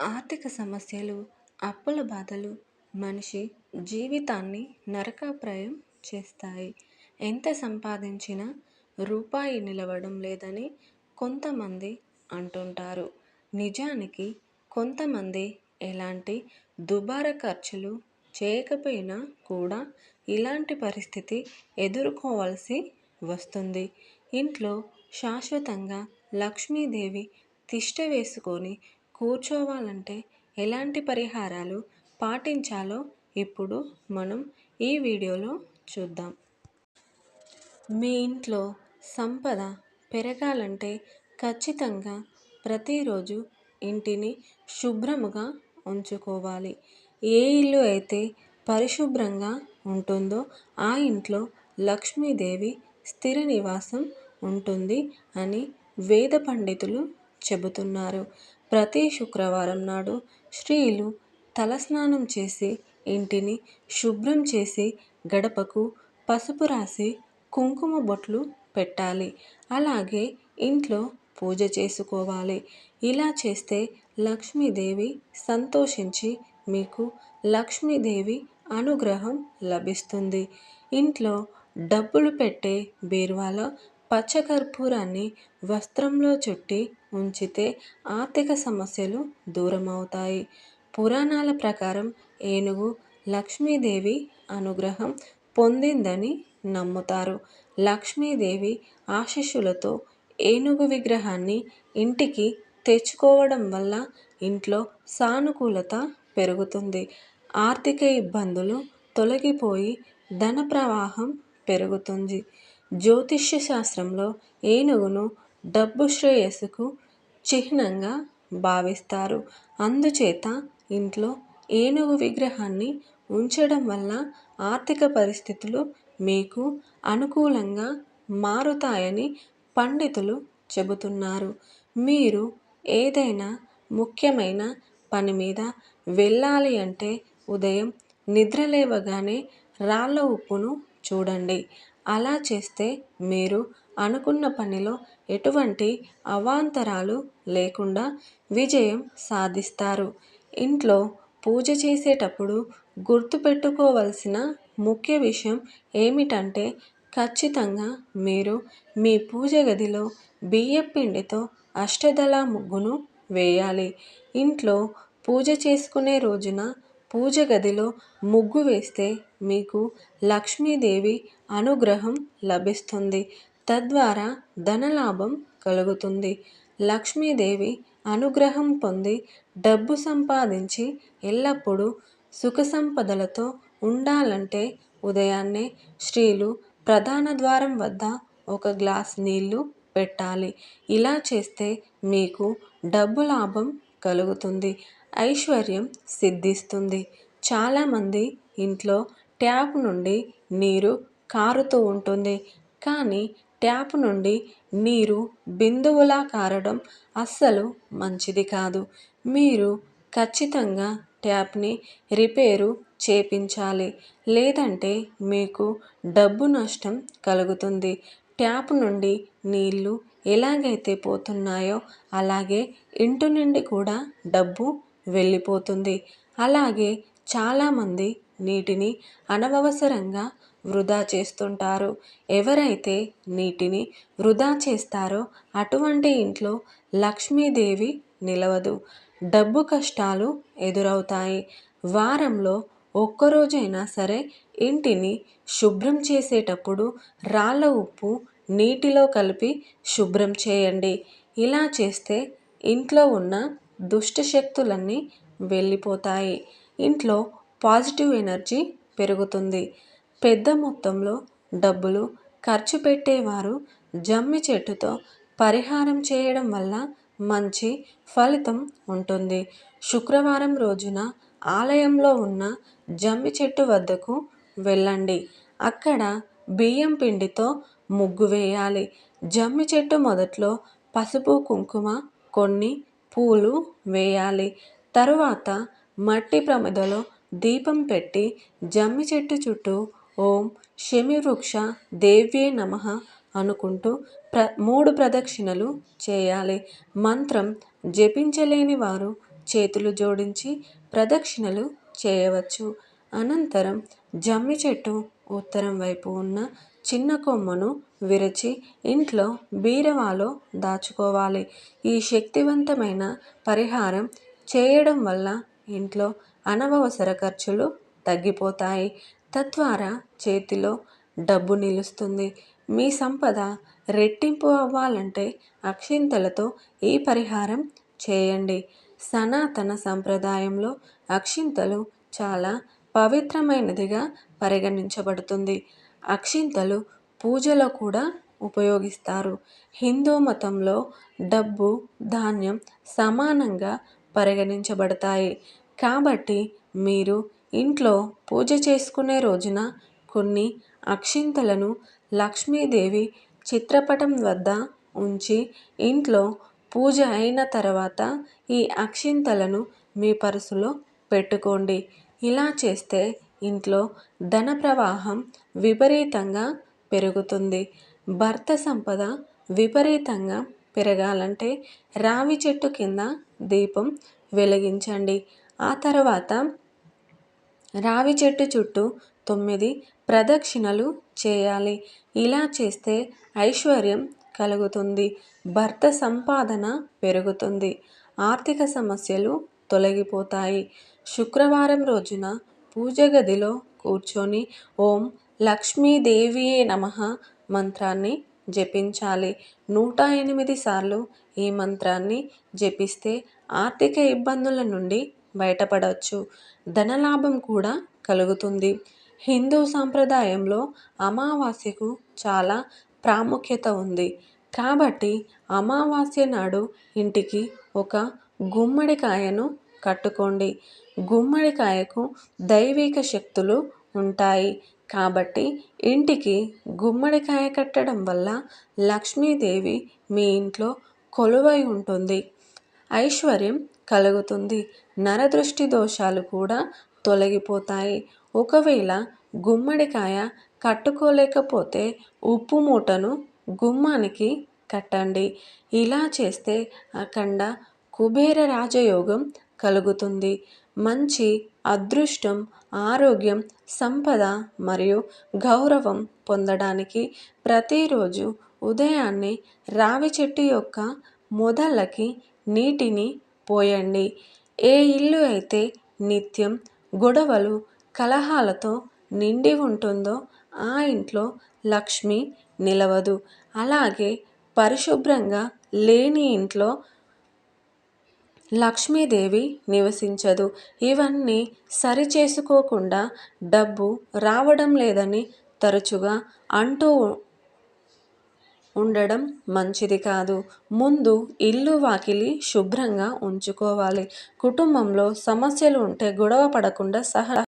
ఆర్థిక సమస్యలు అప్పుల బాధలు మనిషి జీవితాన్ని నరకప్రాయం చేస్తాయి. ఎంత సంపాదించినా రూపాయి నిలవడం లేదని కొంతమంది అంటుంటారు. నిజానికి కొంతమంది ఎలాంటి దుబారా ఖర్చులు చేయకపోయినా కూడా ఇలాంటి పరిస్థితి ఎదుర్కోవాల్సి వస్తుంది. ఇంట్లో శాశ్వతంగా లక్ష్మీదేవి తిష్ట వేసుకొని కూర్చోవాలంటే ఎలాంటి పరిహారాలు పాటించాలో ఇప్పుడు మనం ఈ వీడియోలో చూద్దాం. మీ ఇంట్లో సంపద పెరగాలంటే ఖచ్చితంగా ప్రతిరోజు ఇంటిని శుభ్రముగా ఉంచుకోవాలి. ఏ ఇల్లు అయితే పరిశుభ్రంగా ఉంటుందో ఆ ఇంట్లో లక్ష్మీదేవి స్థిర నివాసం ఉంటుంది అని వేద పండితులు చెబుతున్నారు. ప్రతి శుక్రవారం నాడు స్త్రీలు తలస్నానం చేసి ఇంటిని శుభ్రం చేసి గడపకు పసుపు రాసి కుంకుమ బొట్లు పెట్టాలి. అలాగే ఇంట్లో పూజ చేసుకోవాలి. ఇలా చేస్తే లక్ష్మీదేవి సంతోషించి మీకు లక్ష్మీదేవి అనుగ్రహం లభిస్తుంది. ఇంట్లో డబ్బులు పెట్టే బీరువాలో పచ్చకర్పూరాన్ని వస్త్రంలో చుట్టి ఉంచితే ఆర్థిక సమస్యలు దూరమవుతాయి. పురాణాల ప్రకారం ఏనుగు లక్ష్మీదేవి అనుగ్రహం పొందిందని నమ్ముతారు. లక్ష్మీదేవి ఆశీస్సులతో ఏనుగు విగ్రహాన్ని ఇంటికి తెచ్చుకోవడం వల్ల ఇంట్లో సానుకూలత పెరుగుతుంది. ఆర్థిక ఇబ్బందులు తొలగిపోయి ధన ప్రవాహం పెరుగుతుంది. జ్యోతిష్య శాస్త్రంలో ఏనుగును డబ్బు శ్రేయస్సుకు చిహ్నంగా భావిస్తారు. అందుచేత ఇంట్లో ఏనుగు విగ్రహాన్ని ఉంచడం వల్ల ఆర్థిక పరిస్థితులు మీకు అనుకూలంగా మారుతాయని పండితులు చెబుతున్నారు. మీరు ఏదైనా ముఖ్యమైన పని మీద వెళ్ళాలి అంటే ఉదయం నిద్ర లేవగానే రాళ్ళ ఉప్పును చూడండి. అలా చేస్తే మీరు అనుకున్న పనిలో ఎటువంటి అవాంతరాలు లేకుండా విజయం సాధిస్తారు. ఇంట్లో పూజ చేసేటప్పుడు గుర్తుపెట్టుకోవలసిన ముఖ్య విషయం ఏమిటంటే ఖచ్చితంగా మీరు మీ పూజ గదిలో బియ్యపిండితో అష్టదళ ముగ్గును వేయాలి. ఇంట్లో పూజ చేసుకునే రోజున పూజ గదిలో ముగ్గు వేస్తే మీకు లక్ష్మీదేవి అనుగ్రహం లభిస్తుంది. తద్వారా ధనలాభం కలుగుతుంది. లక్ష్మీదేవి అనుగ్రహం పొంది డబ్బు సంపాదించి ఎల్లప్పుడూ సుఖ సంపదలతో ఉండాలంటే ఉదయాన్నే స్త్రీలు ప్రధాన ద్వారం వద్ద ఒక గ్లాస్ నీళ్ళు పెట్టాలి. ఇలా చేస్తే మీకు డబ్బు లాభం కలుగుతుంది. ఐశ్వర్యం సిద్ధిస్తుంది. చాలామంది ఇంట్లో ట్యాప్ నుండి నీరు కారుతూ ఉంటుంది. కానీ ట్యాప్ నుండి నీరు బిందువులా కారడం అస్సలు మంచిది కాదు. మీరు ఖచ్చితంగా ట్యాప్ని రిపేరు చేపించాలి. లేదంటే మీకు డబ్బు నష్టం కలుగుతుంది. ట్యాప్ నుండి నీళ్ళు ఎలాగైతే పోతున్నాయో అలాగే ఇంటి నుండి కూడా డబ్బు వెళ్ళిపోతుంది. అలాగే చాలామంది నీటిని అనవసరంగా వృధా చేస్తుంటారు. ఎవరైతే నీటిని వృధా చేస్తారో అటువంటి ఇంట్లో లక్ష్మీదేవి నిలవదు. డబ్బు కష్టాలు ఎదురవుతాయి. వారంలో ఒక్కరోజైనా సరే ఇంటిని శుభ్రం చేసేటప్పుడు రాళ్ళ ఉప్పు నీటిలో కలిపి శుభ్రం చేయండి. ఇలా చేస్తే ఇంట్లో ఉన్న దుష్ట శక్తులన్నీ వెళ్ళిపోతాయి. ఇంట్లో పాజిటివ్ ఎనర్జీ పెరుగుతుంది. పెద్ద మొత్తంలో డబ్బులు ఖర్చు పెట్టేవారు జమ్మి చెట్టుతో పరిహారం చేయడం వల్ల మంచి ఫలితం ఉంటుంది. శుక్రవారం రోజున ఆలయంలో ఉన్న జమ్మి చెట్టు వద్దకు వెళ్ళండి. అక్కడ బియ్యం పిండితో ముగ్గు వేయాలి. జమ్మి చెట్టు మొదట్లో పసుపు కుంకుమ కొన్ని పూలు వేయాలి. తరువాత మట్టి ప్రమిదలో దీపం పెట్టి జమ్మి చెట్టు చుట్టూ ఓం శమివృక్ష దేవ్యే నమ అనుకుంటూ ప్ర మూడు ప్రదక్షిణలు చేయాలి. మంత్రం జపించలేని వారు చేతులు జోడించి ప్రదక్షిణలు చేయవచ్చు. అనంతరం జమ్మి చెట్టు ఉత్తరం వైపు ఉన్న చిన్న కొమ్మను విరచి ఇంట్లో బీరవాలో దాచుకోవాలి. ఈ శక్తివంతమైన పరిహారం చేయడం వల్ల ఇంట్లో అనవసర ఖర్చులు తగ్గిపోతాయి. తద్వారా చేతిలో డబ్బు నిలుస్తుంది. మీ సంపద రెట్టింపు అవ్వాలంటే అక్షింతలతో ఈ పరిహారం చేయండి. సనాతన సంప్రదాయంలో అక్షింతలు చాలా పవిత్రమైనదిగా పరిగణించబడుతుంది. అక్షింతలు పూజలో కూడా ఉపయోగిస్తారు. హిందూ మతంలో డబ్బు ధాన్యం సమానంగా పరిగణించబడతాయి. కాబట్టి మీరు ఇంట్లో పూజ చేసుకునే రోజున కొన్ని అక్షింతలను లక్ష్మీదేవి చిత్రపటం వద్ద ఉంచి ఇంట్లో పూజ అయిన తర్వాత ఈ అక్షింతలను మీ పర్సులో పెట్టుకోండి. ఇలా చేస్తే ఇంట్లో ధన ప్రవాహం విపరీతంగా పెరుగుతుంది. భర్త సంపద విపరీతంగా పెరగాలంటే రావి చెట్టు కింద దీపం వెలిగించండి. ఆ తర్వాత రావి చెట్టు చుట్టూ తొమ్మిది ప్రదక్షిణలు చేయాలి. ఇలా చేస్తే ఐశ్వర్యం కలుగుతుంది. భర్త సంపాదన పెరుగుతుంది. ఆర్థిక సమస్యలు తొలగిపోతాయి. శుక్రవారం రోజున పూజ గదిలో కూర్చొని ఓం లక్ష్మీదేవియే నమ మంత్రాన్ని జపించాలి. నూట ఎనిమిది సార్లు ఈ మంత్రాన్ని జపిస్తే ఆర్థిక ఇబ్బందుల నుండి బయటపడవచ్చు ధనలాభం కూడా కలుగుతుంది. హిందూ సాంప్రదాయంలో అమావాస్యకు చాలా ప్రాముఖ్యత ఉంది. కాబట్టి అమావాస్య నాడు ఇంటికి ఒక గుమ్మడికాయను కట్టుకోండి. గుమ్మడికాయకు దైవిక శక్తులు ఉంటాయి. కాబట్టి ఇంటికి గుమ్మడికాయ కట్టడం వల్ల లక్ష్మీదేవి మీ ఇంట్లో కొలువై ఉంటుంది. ఐశ్వర్యం కలుగుతుంది. నరదృష్టి దోషాలు కూడా తొలగిపోతాయి. ఒకవేళ గుమ్మడికాయ కట్టుకోలేకపోతే ఉప్పు మూటను గుమ్మానికి కట్టండి. ఇలా చేస్తే అఖండ కుబేర రాజయోగం కలుగుతుంది. మంచి అదృష్టం ఆరోగ్యం సంపద మరియు గౌరవం పొందడానికి ప్రతిరోజు ఉదయాన్నే రావి చెట్టు యొక్క మొదళ్ళకి నీటిని పోయండి. ఏ ఇల్లు అయితే నిత్యం గొడవలు కలహాలతో నిండి ఉంటుందో ఆ ఇంట్లో లక్ష్మి నిలవదు. అలాగే పరిశుభ్రంగా లేని ఇంట్లో లక్ష్మీదేవి నివసించదు. ఇవన్నీ సరిచేసుకోకుండా డబ్బు రావడం లేదని తరచుగా అంటూ ఉండడం మంచిది కాదు. ముందు ఇల్లు వాకిలి శుభ్రంగా ఉంచుకోవాలి. కుటుంబంలో సమస్యలు ఉంటే గొడవ పడకుండా సహ